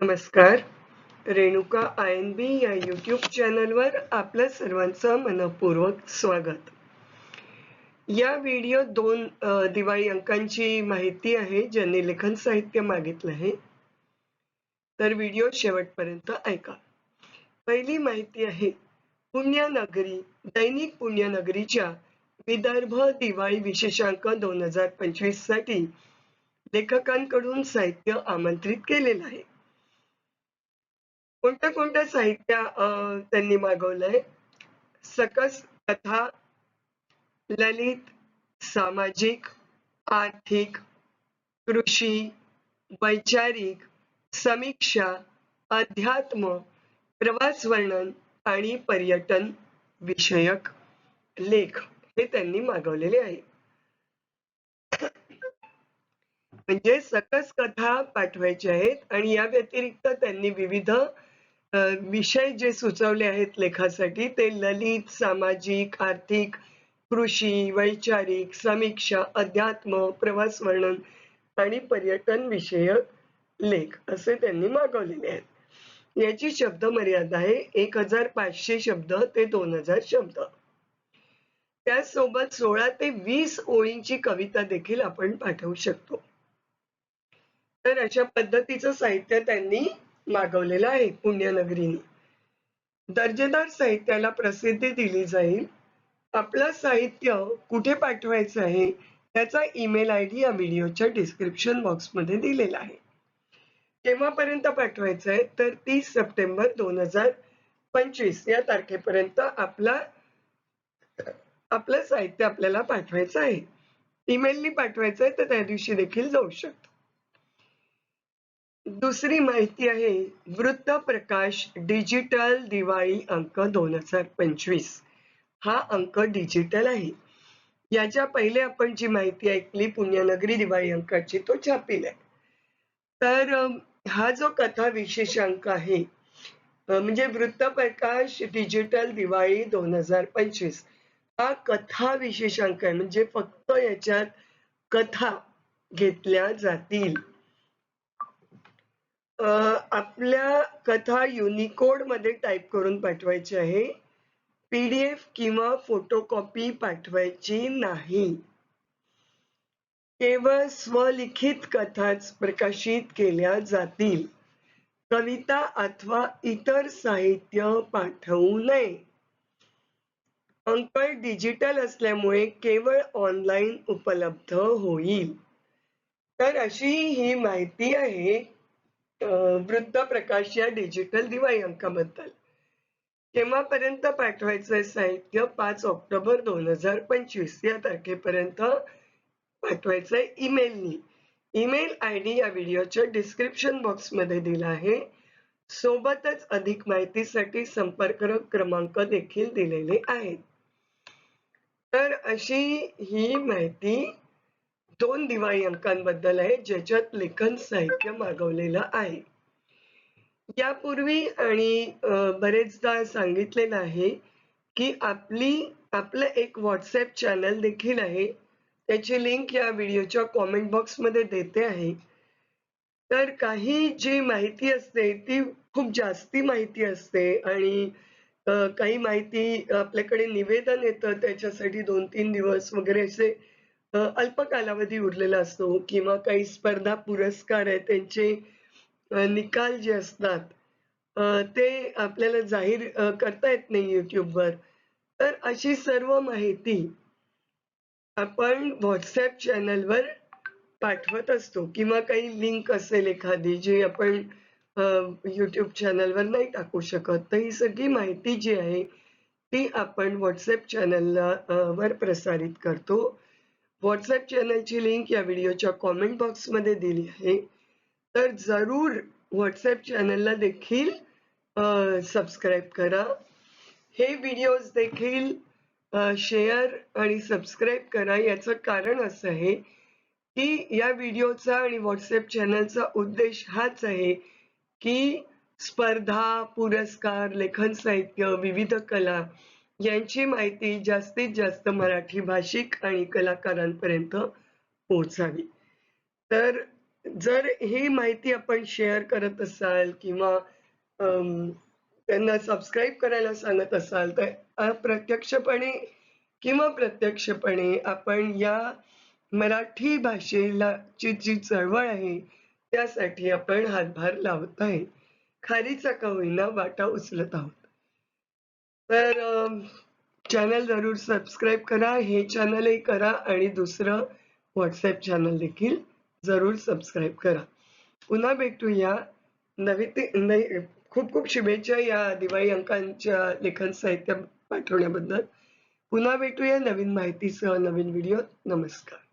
नमस्कार. Renuka I N बी या YouTube चॅनलवर आपल्या सर्वांचं मनपूर्वक स्वागत. या व्हिडिओ दोन दिवाळी अंकांची माहिती आहे ज्यांनी लेखन साहित्य मागितलं आहे. तर व्हिडिओ शेवटपर्यंत ऐका. पहिली माहिती आहे पुण्यनगरी दैनिक पुण्यनगरीच्या विदर्भ दिवाळी विशेषांक दोन हजार पंचवीससाठी लेखकांकडून साहित्य आमंत्रित केलेलं आहे. कोणत्या कोणत्या साहित्य त्यांनी मागवलंय? सकस कथा ललित सामाजिक आर्थिक कृषी वैचारिक समीक्षा अध्यात्म प्रवास वर्णन आणि पर्यटन विषयक लेख हे त्यांनी मागवलेले आहे म्हणजे सकस कथा पाठवायच्या आहेत आणि या व्यतिरिक्त त्यांनी विविध विषय जे सुचवले आहेत लेखासाठी ते ललित सामाजिक आर्थिक कृषी वैचारिक समीक्षा अध्यात्म प्रवास वर्णन आणि पर्यटन विषयक लेख असे त्यांनी मागवलेले आहेत. याची शब्द मर्यादा आहे एक हजार पाचशे शब्द ते दोन हजार शब्द. त्याचसोबत सोळा ते वीस ओळींची कविता देखील आपण पाठवू शकतो. तर अशा पद्धतीचं साहित्य त्यांनी मागवलेला आहे पुण्यनगरीने. दर्जेदार साहित्याला प्रसिद्धी दिली जाईल. आपलं साहित्य कुठे पाठवायचं आहे त्याचा ईमेल आय डी या व्हिडिओच्या डिस्क्रिप्शन बॉक्समध्ये दिलेला आहे. केव्हापर्यंत पाठवायचं आहे तर तीस सप्टेंबर दोन हजार पंचवीस या तारखेपर्यंत आपला आपलं साहित्य आपल्याला पाठवायचं आहे. ईमेलनी पाठवायचं आहे तर त्या दिवशी देखील जाऊ शकतो. दुसरी माहिती आहे वृत्त प्रकाश डिजिटल दिवाळी अंक दोन हजार पंचवीस. हा अंक डिजिटल आहे. याच्या पहिले आपण जी माहिती ऐकली पुण्यनगरी दिवाळी अंकाची तो छापील आहे. तर हा जो कथा विशेषांक आहे म्हणजे वृत्त प्रकाश डिजिटल दिवाळी दोन हजार पंचवीस हा कथा विशेषांक आहे. म्हणजे फक्त याच्यात कथा घेतल्या जातील. आपल्या कथा युनिकोडमध्ये टाईप करून पाठवायची आहे. पीडीएफ किंवा फोटोकॉपी पाठवायची नाही. केवळ स्वलिखित कथाच प्रकाशित केल्या जातील. कविता अथवा इतर साहित्य पाठवू नये. अंक डिजिटल असल्यामुळे केवळ ऑनलाईन उपलब्ध होईल. तर अशी ही माहिती आहे. वृत्तप्रकाश वृत्त प्रकाश या डिजिटल दिवाळी अंकाबद्दल केव्हापर्यंत पाठवायचं साहित्य? पाच ऑक्टोबर दोन हजार पंचवीस. या तारखेपर्यंत पाठवायचंय ईमेलनी. ईमेल आय डी या व्हिडिओच्या डिस्क्रिप्शन बॉक्समध्ये दिला आहे. सोबतच अधिक माहितीसाठी संपर्क क्रमांक देखील दिलेले आहेत. तर अशी ही माहिती दोन दिवाळी अंकांबद्दल आहे ज्याच्यात लेखन साहित्य मागवलेलं आहे. यापूर्वी आणि बरेचदा सांगितलेलं आहे की आपली आपलं एक व्हॉट्सअप चॅनल देखील आहे. त्याची लिंक या व्हिडिओच्या कॉमेंट बॉक्समध्ये देते आहे. तर काही जी माहिती असते ती खूप जास्ती माहिती असते आणि काही माहिती आपल्याकडे निवेदन येतं त्याच्यासाठी दोन तीन दिवस वगैरे असे अल्प कालावधी उरलेला असतो किंवा काही स्पर्धा पुरस्कार आहेत त्यांचे निकाल जे असतात ते आपल्याला जाहीर करता येत नाही युट्यूबवर तर अशी सर्व माहिती आपण व्हॉट्सअप चॅनलवर पाठवत असतो किंवा काही लिंक असेल एखादी जी आपण युट्यूब चॅनलवर नाही टाकू शकत तर ही सगळी माहिती जी आहे ती आपण व्हॉट्सअप चॅनलला वर प्रसारित करतो. व्हॉट्सअप चॅनलची लिंक या व्हिडिओच्या कॉमेंट बॉक्समध्ये दिली आहे. तर जरूर व्हॉट्सअप चॅनलला देखील सबस्क्राईब करा. हे व्हिडिओज देखील शेअर आणि सबस्क्राईब करा. याचं कारण असं आहे की या व्हिडिओचा आणि व्हॉट्सअप चॅनलचा उद्देश हाच आहे की स्पर्धा पुरस्कार लेखन साहित्य विविध कला यांची माहिती जास्तीत जास्त मराठी भाषिक आणि कलाकारांपर्यंत पोहोचावी. तर जर ही माहिती आपण शेअर करत असाल किंवा त्यांना सबस्क्राईब करायला सांगत असाल तर अप्रत्यक्षपणे किंवा प्रत्यक्षपणे आपण या मराठी भाषेला ची जी चळवळ आहे त्यासाठी आपण हातभार लावत आहे. खारीचा का होईना वाटा उचलत आहोत. तर चॅनल जरूर सबस्क्राईब करा हे चॅनलही करा आणि दुसरं व्हॉट्सअप चॅनल देखील जरूर सबस्क्राईब करा. पुन्हा भेटूया नवी नवी खूप खूप शुभेच्छा या दिवाळी अंकांच्या लेखन साहित्य पाठवण्याबद्दल. पुन्हा भेटूया नवीन माहितीसह नवीन व्हिडिओ नमस्कार.